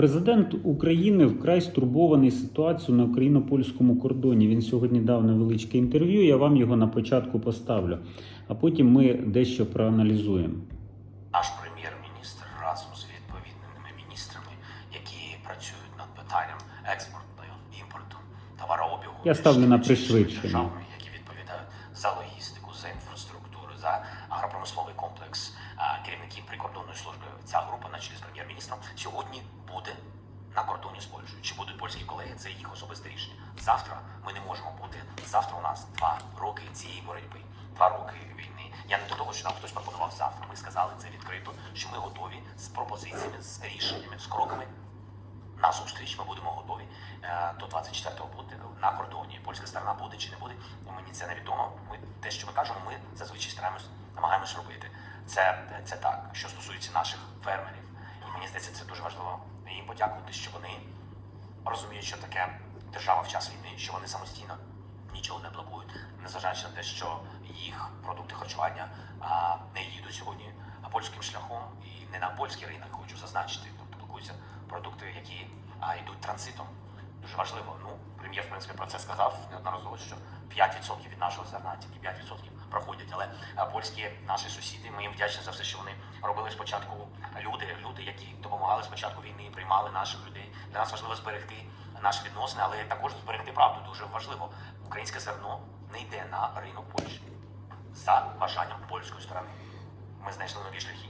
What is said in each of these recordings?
Президент України вкрай стурбований ситуацією на україно-польському кордоні. Він сьогодні дав невеличке інтерв'ю. Я вам його на початку поставлю, а потім ми дещо проаналізуємо. Наш прем'єр-міністр разом з відповідними міністрами, які працюють над питанням експорту, імпорту, товарообігу, Я ставлю на пришвидшення. Прикордонної служби. Ця група на чолі з прем'єр-міністром сьогодні буде на кордоні з Польщею. Чи будуть польські колеги? Це їх особисте рішення. Завтра ми не можемо бути. Завтра у нас два роки цієї боротьби, два роки війни. Я не до того, що нам хтось пропонував завтра. Ми сказали це відкрито, що ми готові з пропозиціями, з рішеннями, з кроками на зустріч. Ми будемо готові е, до 24-го бути на кордоні. Польська сторона буде чи не буде. Мені це невідомо. Ми те, що ми кажемо, ми зазвичай стараємось, намагаємось робити. Це, це так, що стосується наших фермерів. І мені здається, це дуже важливо їм подякувати, що вони розуміють, що таке держава в час війни, що вони самостійно нічого не блокують, незважаючи на те, що їх продукти харчування а, не їдуть сьогодні а польським шляхом і не на польський ринок, хочу зазначити. Тобто блокуються продукти, які а, йдуть транзитом. Дуже важливо. Ну, прем'єр, в принципі, про це сказав неодноразово, що 5% від нашого зерна, тільки 5% проходять. Але а, польські наші сусіди, ми їм вдячні за все, що вони робили спочатку. Люди, люди, які допомагали спочатку війни, приймали наших людей. Для нас важливо зберегти наші відносини, але також зберегти правду. Дуже важливо. Українське зерно не йде на ринок Польщі за бажанням польської сторони. Ми знайшли нові шляхи.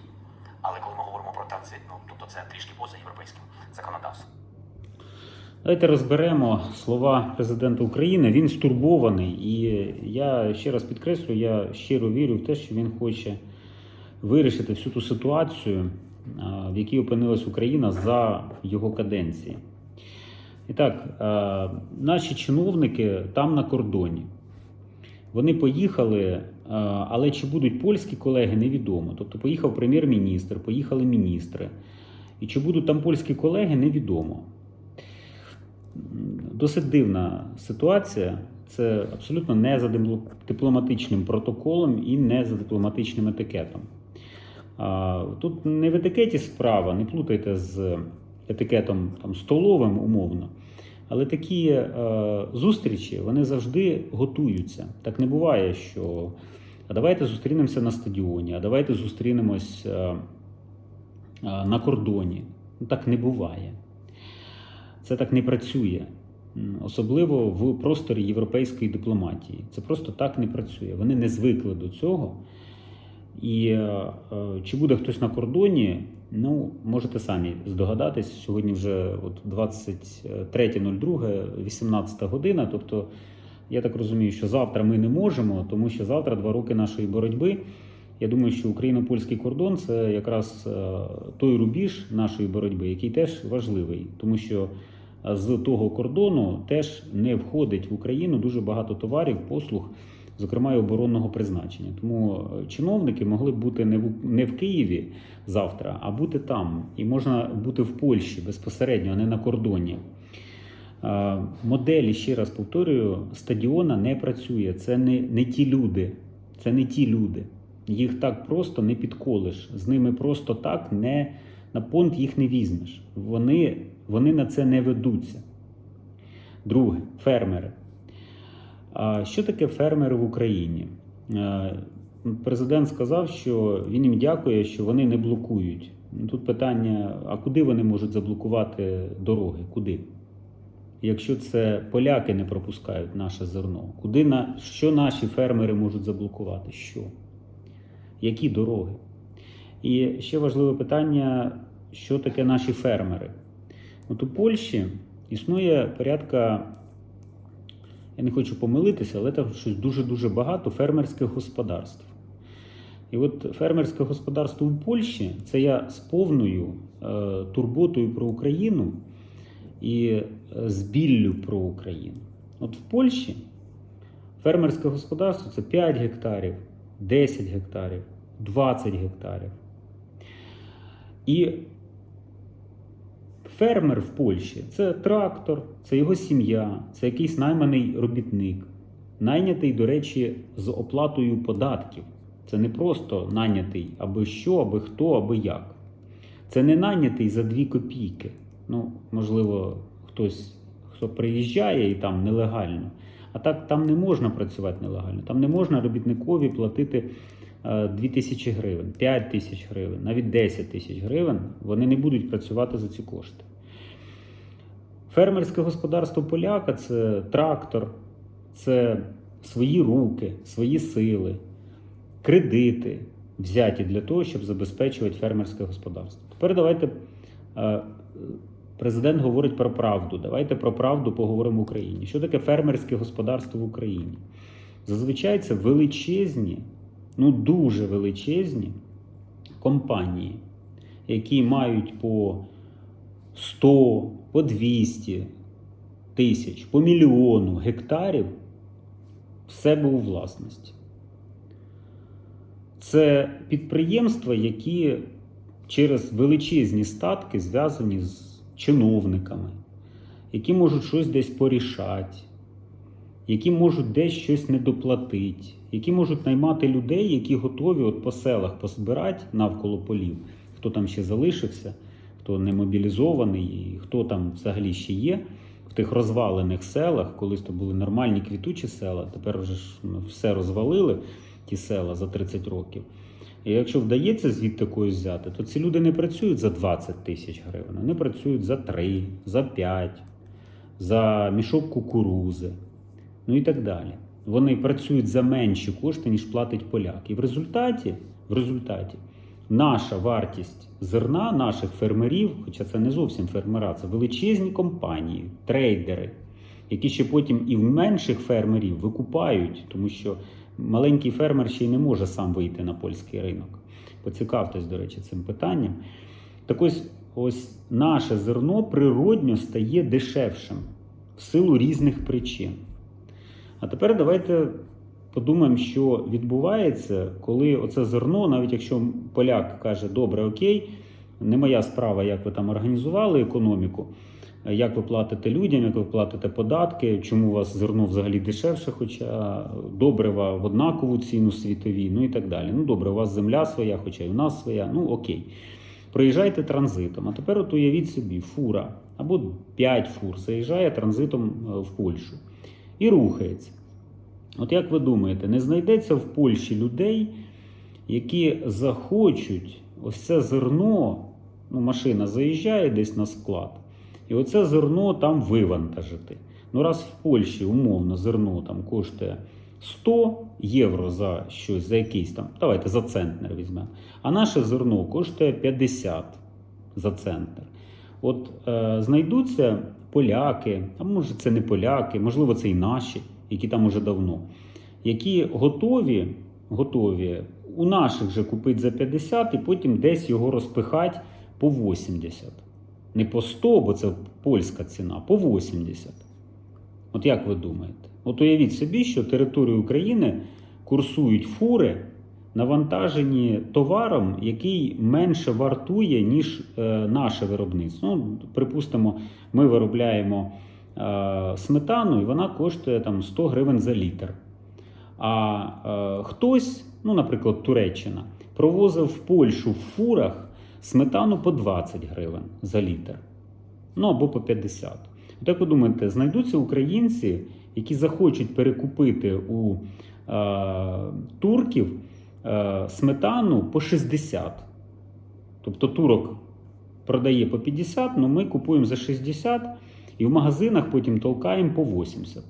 Але коли ми говоримо про транзит, ну тобто це трішки поза європейським законодавством. Давайте розберемо слова президента України. Він стурбований, і я ще раз підкреслю, я щиро вірю в те, що він хоче вирішити всю ту ситуацію, в якій опинилась Україна за його каденції. І так, наші чиновники там на кордоні. Вони поїхали, але чи будуть польські колеги, невідомо. Тобто поїхав прем'єр-міністр, поїхали міністри. І чи будуть там польські колеги, невідомо. Досить дивна ситуація. Це абсолютно не за дипломатичним протоколом і не за дипломатичним етикетом. Тут не в етикеті справа, не плутайте з етикетом там, столовим умовно. Але такі е, зустрічі вони завжди готуються. Так не буває, що а давайте зустрінемося на стадіоні, а давайте зустрінемось е, е, на кордоні. Ну, так не буває. Це так не працює, особливо в просторі європейської дипломатії. Це просто так не працює. Вони не звикли до цього. І е, е, чи буде хтось на кордоні, ну можете самі здогадатись. Сьогодні вже от 23.02, 18 година. Тобто, я так розумію, що завтра ми не можемо, тому що завтра два роки нашої боротьби. Я думаю, що україно-польський кордон це якраз е, той рубіж нашої боротьби, який теж важливий, тому що з того кордону теж не входить в Україну дуже багато товарів, послуг, зокрема і оборонного призначення. Тому е, чиновники могли бути не в не в Києві завтра, а бути там. І можна бути в Польщі безпосередньо, а не на кордоні. Е, Моделі, ще раз повторюю, стадіона не працює. Це не, не ті люди. Це не ті люди. Їх так просто не підколиш. З ними просто так не на понт їх не візьмеш. Вони, вони на це не ведуться. Друге, фермери. Що таке фермери в Україні? Президент сказав, що він їм дякує, що вони не блокують. Тут питання: а куди вони можуть заблокувати дороги? Куди? Якщо це поляки не пропускають наше зерно, куди на що наші фермери можуть заблокувати? Що? Які дороги? І ще важливе питання: що таке наші фермери? От у Польщі існує порядка, я не хочу помилитися, але там щось дуже-дуже багато фермерських господарств. І от фермерське господарство у Польщі це я з повною е, турботою про Україну і е, з біллю про Україну. От в Польщі фермерське господарство це 5 гектарів, 10 гектарів, 20 гектарів. І фермер в Польщі це трактор, це його сім'я, це якийсь найманий робітник, найнятий, до речі, з оплатою податків. Це не просто найнятий аби що, аби хто, аби як. Це не найнятий за 2 копійки. Ну, можливо, хтось, хто приїжджає і там нелегально. А так там не можна працювати нелегально. Там не можна робітникові платити 2 тисячі гривень, 5 тисяч гривень, навіть 10 тисяч гривень. Вони не будуть працювати за ці кошти. Фермерське господарство поляка це трактор, це свої руки, свої сили, кредити взяті для того, щоб забезпечувати фермерське господарство. Тепер давайте е, президент говорить про правду. Давайте про правду поговоримо в Україні. Що таке фермерське господарство в Україні? Зазвичай це величезні, ну дуже величезні компанії, які мають по 100, по 200 тисяч, по мільйону гектарів в себе у власності. Це підприємства, які через величезні статки зв'язані з чиновниками, які можуть щось десь порішати, які можуть десь щось недоплатити, які можуть наймати людей, які готові от по селах позбирати навколо полів, хто там ще залишився, хто не мобілізований, хто там взагалі ще є. В тих розвалених селах, колись то були нормальні квітучі села, тепер вже ж ну, все розвалили, ті села за 30 років. І якщо вдається звідти когось взяти, то ці люди не працюють за 20 тисяч гривень, вони працюють за 3, за 5, за мішок кукурузи, ну і так далі. Вони працюють за менші кошти, ніж платить поляк. І в результаті, в результаті наша вартість зерна наших фермерів, хоча це не зовсім фермера, це величезні компанії, трейдери, які ще потім і в менших фермерів викупають, тому що маленький фермер ще й не може сам вийти на польський ринок. Поцікавтесь, до речі, цим питанням. Так ось, ось наше зерно природньо стає дешевшим в силу різних причин. А тепер давайте подумаємо, що відбувається, коли оце зерно, навіть якщо поляк каже, добре, окей, не моя справа, як ви там організували економіку, як ви платите людям, як ви платите податки, чому у вас зерно взагалі дешевше, хоча добрива в однакову ціну світовій, ну і так далі. Ну добре, у вас земля своя, хоча й у нас своя, ну окей. Проїжджайте транзитом. А тепер от уявіть собі, фура або 5 фур заїжджає транзитом е, в Польщу і рухається. От як ви думаєте, не знайдеться в Польщі людей, які захочуть ось це зерно, ну, машина заїжджає десь на склад, і оце зерно там вивантажити. Ну, раз в Польщі умовно зерно там коштує 100 євро за щось, за якийсь там, давайте за центнер візьмемо. А наше зерно коштує 50 за центнер. От е, знайдуться поляки, а може це не поляки, можливо, це і наші, які там уже давно, які готові, готові у наших же купити за 50 і потім десь його розпихати по 80. Не по 100, бо це польська ціна, по 80. От як ви думаєте? От уявіть собі, що територію України курсують фури, навантажені товаром, який менше вартує, ніж е, наше виробництво. Ну, припустимо, ми виробляємо е, сметану, і вона коштує там 100 гривень за літр. А е, хтось, ну, наприклад, Туреччина, провозив в Польщу в фурах сметану по 20 гривень за літр. Ну або по 50. От як ви думаєте, знайдуться українці, які захочуть перекупити у е, турків сметану по 60. Тобто турок продає по 50, але ми купуємо за 60 і в магазинах потім толкаємо по 80.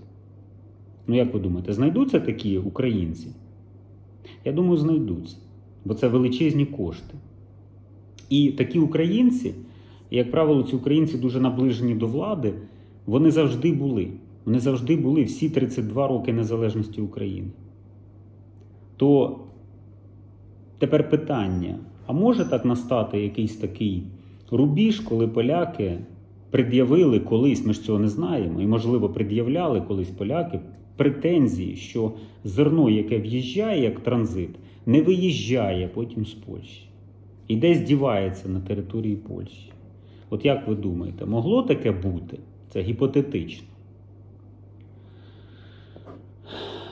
Ну, як ви думаєте, знайдуться такі українці? Я думаю, знайдуться, бо це величезні кошти. І такі українці, як правило, ці українці дуже наближені до влади, вони завжди були. Вони завжди були всі 32 роки незалежності України. То тепер питання: а може так настати якийсь такий рубіж, коли поляки пред'явили колись, ми ж цього не знаємо, і, можливо, пред'являли колись поляки претензії, що зерно, яке в'їжджає як транзит, не виїжджає потім з Польщі і десь дівається на території Польщі. От як ви думаєте, могло таке бути? Це гіпотетично.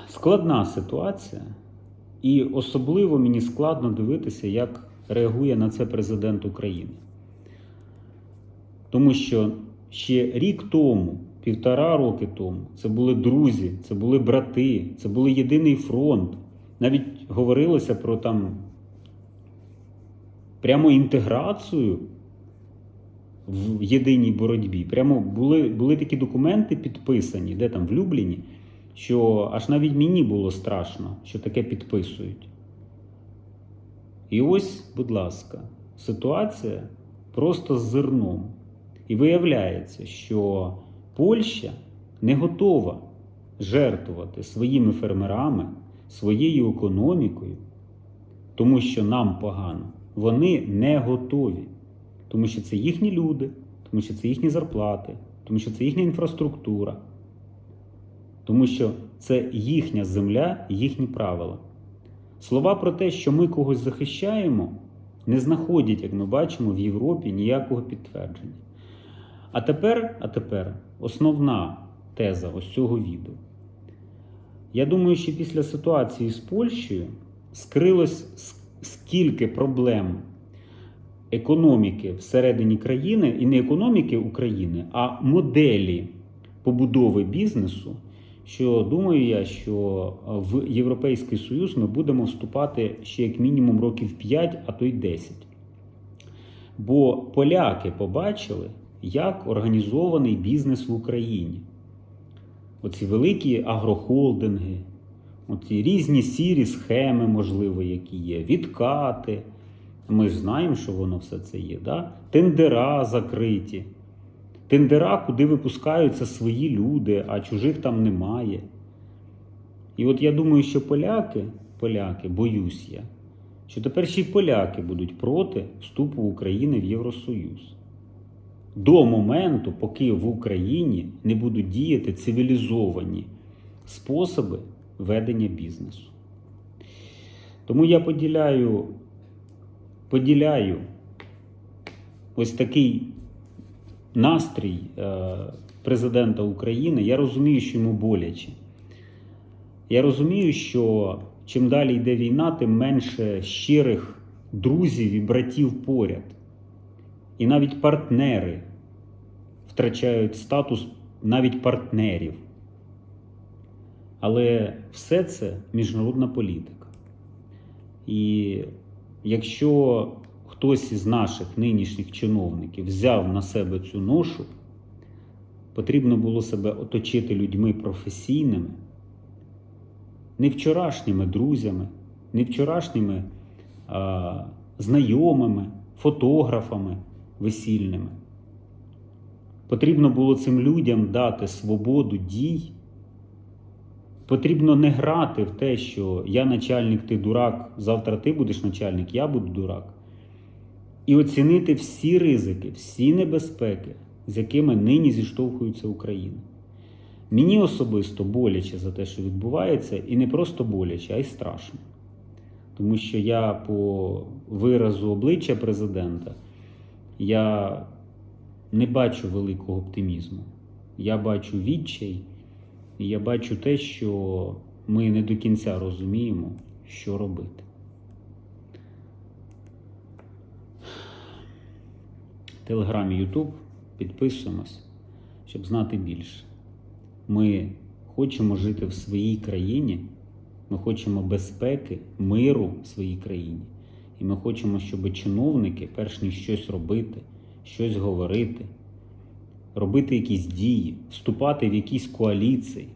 Складна ситуація, і особливо мені складно дивитися, як реагує на це президент України. Тому що ще рік тому, півтора роки тому, це були друзі, це були брати, це були єдиний фронт. Навіть говорилося про там прямо інтеграцію в єдиній боротьбі. Прямо були, були такі документи підписані, де там в Любліні, що аж навіть мені було страшно, що таке підписують. І ось, будь ласка, ситуація просто з зерном. І виявляється, що Польща не готова жертвувати своїми фермерами, своєю економікою, тому що нам погано. Вони не готові, тому що це їхні люди, тому що це їхні зарплати, тому що це їхня інфраструктура, тому що це їхня земля, їхні правила. Слова про те, що ми когось захищаємо, не знаходять, як ми бачимо, в Європі ніякого підтвердження. А тепер, а тепер основна теза ось цього відео. Я думаю, що після ситуації з Польщею скрилось скільки проблем економіки всередині країни, і не економіки України, а моделі побудови бізнесу. Що думаю я, що в Європейський Союз ми будемо вступати ще як мінімум років 5, а то й 10. Бо поляки побачили, як організований бізнес в Україні. Оці великі агрохолдинги, оці різні сірі схеми, можливо, які є, відкати. Ми ж знаємо, що воно все це є. Да? Тендера закриті. Тендера, куди випускаються свої люди, а чужих там немає. І от я думаю, що поляки, поляки, боюсь я, що тепер ще й поляки будуть проти вступу України в Євросоюз. До моменту, поки в Україні не будуть діяти цивілізовані способи ведення бізнесу. Тому я поділяю, поділяю ось такий настрій е, президента України. Я розумію, що йому боляче. Я розумію, що чим далі йде війна, тим менше щирих друзів і братів поряд. І навіть партнери втрачають статус навіть партнерів. Але все це міжнародна політика. І якщо хтось із наших нинішніх чиновників взяв на себе цю ношу, потрібно було себе оточити людьми професійними, не вчорашніми друзями, не вчорашніми а, знайомими, фотографами весільними. Потрібно було цим людям дати свободу дій. Потрібно не грати в те, що я начальник, ти дурак, завтра ти будеш начальник, я буду дурак. І оцінити всі ризики, всі небезпеки, з якими нині зіштовхується Україна. Мені особисто боляче за те, що відбувається, і не просто боляче, а й страшно. Тому що я по виразу обличчя президента я не бачу великого оптимізму. Я бачу відчай, і я бачу те, що ми не до кінця розуміємо, що робити. Телеграмі Ютуб підписуємось, щоб знати більше. Ми хочемо жити в своїй країні, ми хочемо безпеки, миру в своїй країні. І ми хочемо, щоб чиновники, перш ніж щось робити, щось говорити, робити якісь дії, вступати в якісь коаліції,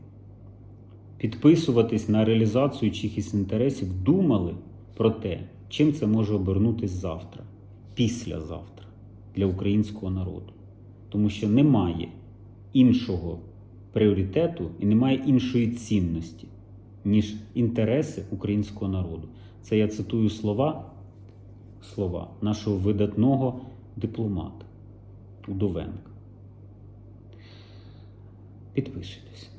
підписуватись на реалізацію чиїхось інтересів, думали про те, чим це може обернутись завтра, післязавтра для українського народу. Тому що немає іншого пріоритету і немає іншої цінності, ніж інтереси українського народу. Це я цитую слова, слова нашого видатного дипломата Удовенка. Підписуйтесь.